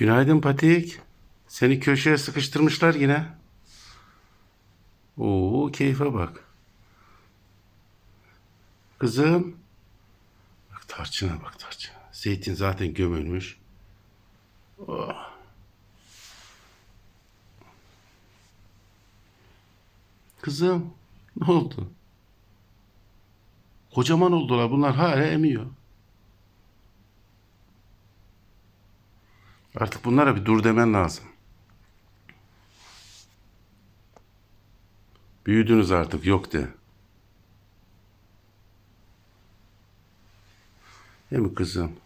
Günaydın Patik. Seni köşeye sıkıştırmışlar yine. Oo keyfe bak. Kızım. Bak tarçına bak tarçına. Zeytin zaten gömülmüş. Oh. Kızım ne oldu? Kocaman oldular bunlar hala emiyor. Artık bunlara bir dur demen lazım. Büyüdünüz artık yok de. Değil mi kızım?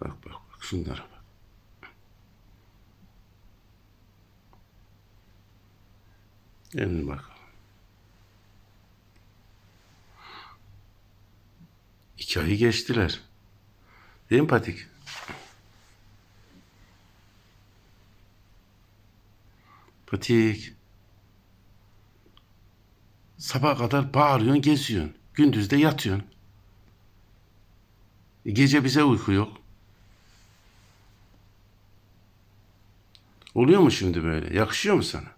Bak bak bak şunlara bak. Gelin bakalım. İki ayı geçtiler. Değil mi Patik? Patik. Sabah kadar bağırıyorsun, geziyorsun. Gündüz de yatıyorsun. E, Gece bize uyku yok. Oluyor mu şimdi böyle? Yakışıyor mu sana?